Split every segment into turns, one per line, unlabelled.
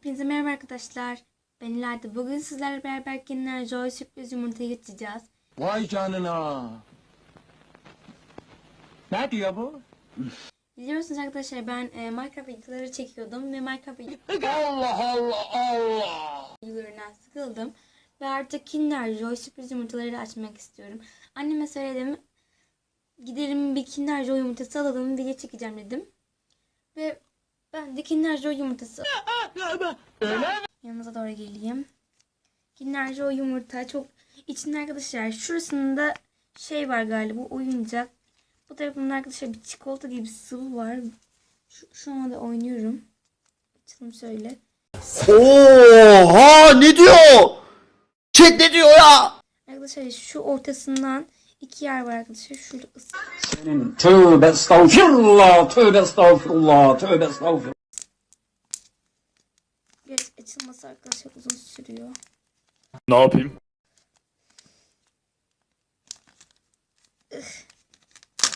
Hepinize merhaba arkadaşlar. Ben İlayda. Bugün sizlerle beraber Kinder Joy sürpriz yumurtayı geçeceğiz.
Vay canına. Ne diyor bu?
Biliyorsunuz arkadaşlar ben e, Minecraft videoları çekiyordum ve Minecraft
Allah Allah Allah.
videolarından sıkıldım. Ve artık Kinder Joy sürpriz yumurtaları açmak istiyorum. Anneme söyledim. Gidelim bir Kinder Joy yumurtası alalım video çekeceğim dedim. Ve ben de Kinder Joy yumurtası? Yanınıza doğru geleyim. Kinder o yumurta çok içinde arkadaşlar şurasında şey var galiba oyuncak. Bu tarafında arkadaşlar bir çikolata gibi sıvı var. Şu, şu anda oynuyorum. Açalım şöyle.
Oha ne diyor? Chat ne diyor ya?
Arkadaşlar şu ortasından iki yer var arkadaşlar. Şurada ıs-
Senin tövbe estağfirullah, tövbe estağfirullah, tövbe estağfirullah.
biraz açılması arkadaşlar uzun sürüyor.
Ne yapayım?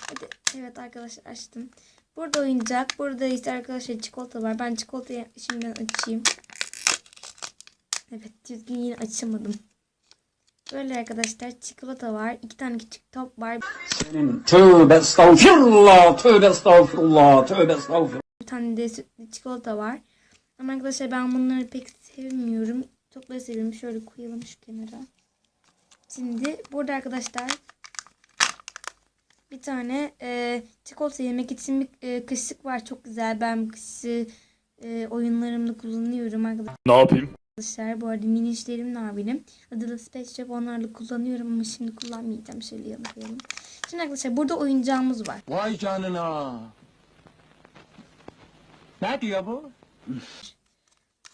Hadi evet arkadaşlar açtım. Burada oyuncak. Burada ise arkadaşlar çikolata var. Ben çikolatayı şimdiden açayım. Evet düzgün yine açamadım. Böyle arkadaşlar çikolata var. iki tane küçük top var.
Senin tövbe estağfirullah, tövbe estağfirullah, tövbe estağfirullah.
Bir tane de sütlü çikolata var. Ama arkadaşlar ben bunları pek sevmiyorum. Topları seviyorum. Şöyle koyalım şu kenara. Şimdi burada arkadaşlar bir tane e, çikolata yemek için bir e, kaşık var. Çok güzel. Ben bu kaşığı e, oyunlarımda kullanıyorum arkadaşlar.
Ne yapayım?
Arkadaşlar bu arada minişlerim var benim. Adı da Space Jam onlarla kullanıyorum ama şimdi kullanmayacağım. Şöyle yana koyalım. Şimdi arkadaşlar burada oyuncağımız var.
Vay canına. Ne diyor bu?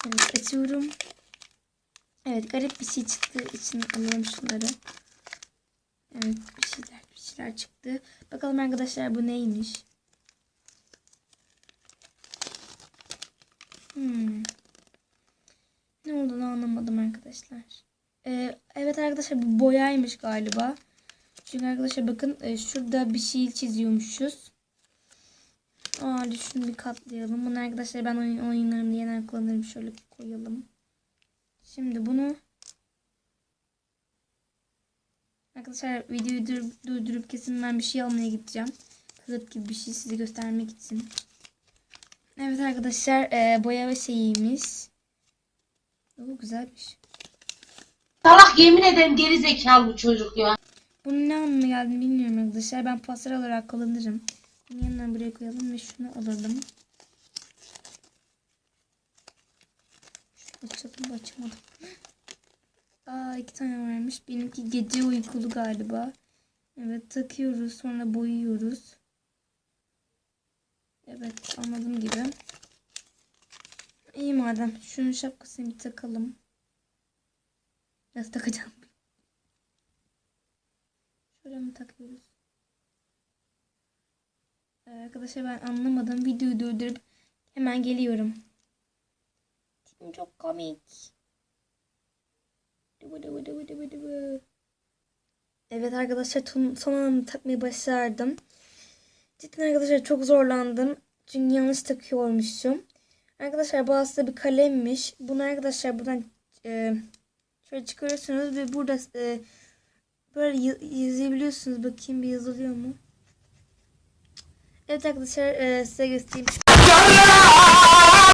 Evet açıyorum. Evet garip bir şey çıktığı için alalım şunları. Evet bir şeyler bir şeyler çıktı. Bakalım arkadaşlar bu neymiş? Hmm. Ne olduğunu anlamadım arkadaşlar. Ee, evet arkadaşlar bu boyaymış galiba. Çünkü arkadaşlar bakın e, şurada bir şey çiziyormuşuz. Aa şunu bir katlayalım. Bunu arkadaşlar ben oyun, oyunlarımda yeniden kullanırım. Şöyle koyalım. Şimdi bunu Arkadaşlar videoyu durdurup, durdurup kesin ben bir şey almaya gideceğim. Kılıp gibi bir şey size göstermek için. Evet arkadaşlar e, boyama şeyiymiş. Oo, güzelmiş.
Salak yemin ederim geri zekalı bu çocuk ya.
Bunun ne anlamına geldiğini bilmiyorum arkadaşlar. Ben pastel olarak kullanırım. Bunu yanına buraya koyalım ve şunu alalım. Şunu açalım açamadım. Aa iki tane varmış. Benimki gece uykulu galiba. Evet takıyoruz sonra boyuyoruz. Evet anladığım gibi. İyi madem. Şunun şapkasını bir takalım. Nasıl takacağım? Şöyle mi takıyoruz? Ee, arkadaşlar ben anlamadım. Videoyu durdurup hemen geliyorum. Tipim çok komik. Evet arkadaşlar son anda takmayı başardım. Cidden arkadaşlar çok zorlandım. Çünkü yanlış takıyormuşum. Arkadaşlar bu aslında bir kalemmiş. Bunu arkadaşlar buradan e, şöyle çıkarıyorsunuz ve burada e, böyle yazabiliyorsunuz. Bakayım bir yazılıyor mu? Evet arkadaşlar e, size göstereyim.